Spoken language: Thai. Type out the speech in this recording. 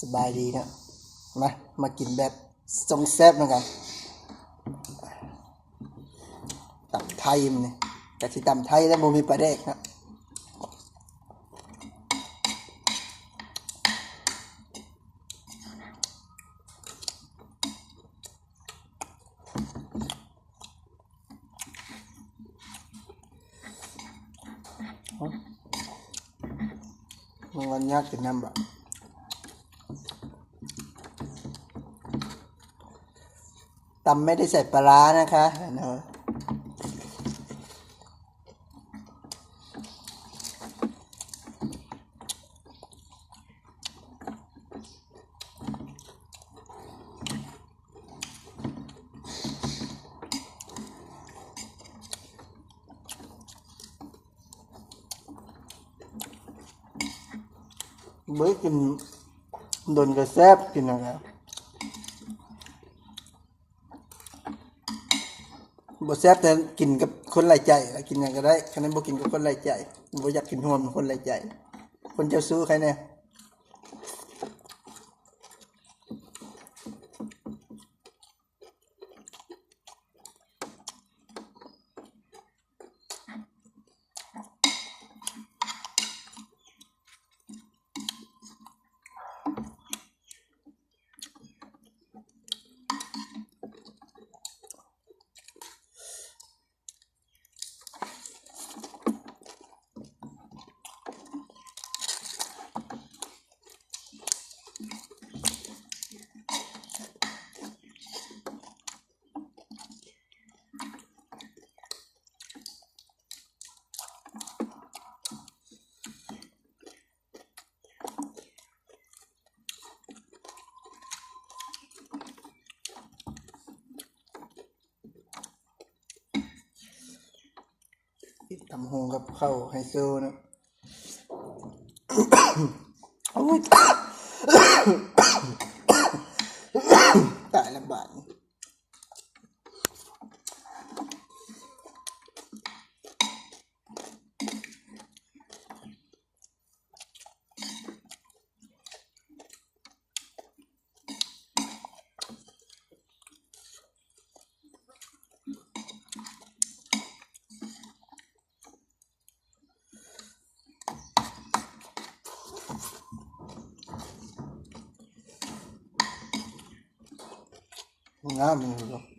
สบายดีนะมามากินแบบทรงแซบเหมือนกันตับไทยมันเนี่แต่ที่ตำไทยแล้วโมมีปลาแดกนะมันวันยากกินน้ำบะ ตำไม่ได้ใส่ปลาร้านะคะเนอะเมื่อกินโดนกระแซบกินนะครับ บ่แซบแต่กินกับคนหลใจกินอย่างก็ได้คะแนนบ่กินกับคนหลใจบ่อยากกินหวมคนหลใจ คนเจ้าสู้ใครเนี่ย กินตำหงกับข้าวไฮโซนะโอ้ยตายละบาท งามเลย